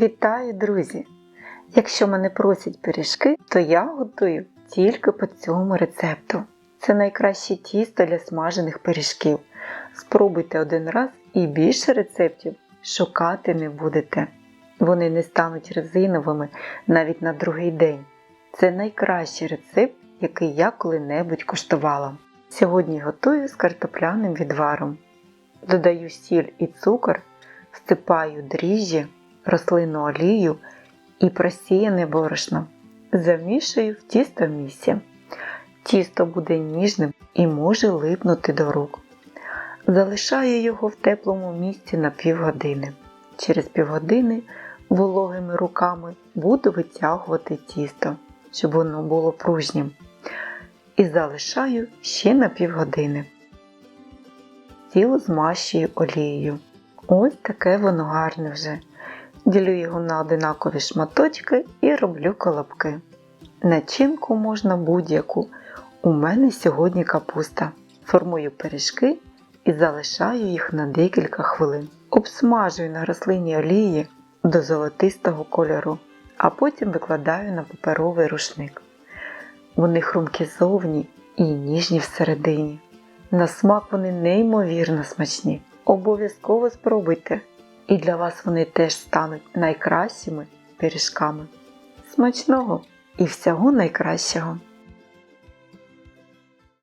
Вітаю, друзі! Якщо мене просять пиріжки, то я готую тільки по цьому рецепту. Це найкраще тісто для смажених пиріжків. Спробуйте один раз і більше рецептів шукати не будете. Вони не стануть резиновими навіть на другий день. Це найкращий рецепт, який я коли-небудь куштувала. Сьогодні готую з картопляним відваром. Додаю сіль і цукор, всипаю дріжджі, рослинну олію і просіяне борошно. Замішую в тісто місці. Тісто буде ніжним і може липнути до рук. Залишаю його в теплому місці на півгодини. Через півгодини вологими руками буду витягувати тісто, щоб воно було пружнім. І залишаю ще на півгодини. Тіло змащую олією. Ось таке воно гарне вже. Ділю його на одинакові шматочки і роблю колобки. Начинку можна будь-яку. У мене сьогодні капуста. Формую пиріжки і залишаю їх на декілька хвилин. Обсмажую на рослинній олії до золотистого кольору, а потім викладаю на паперовий рушник. Вони хрумкі зовні і ніжні всередині. На смак вони неймовірно смачні. Обов'язково спробуйте, і для вас вони теж стануть найкращими пиріжками. Смачного і всього найкращого!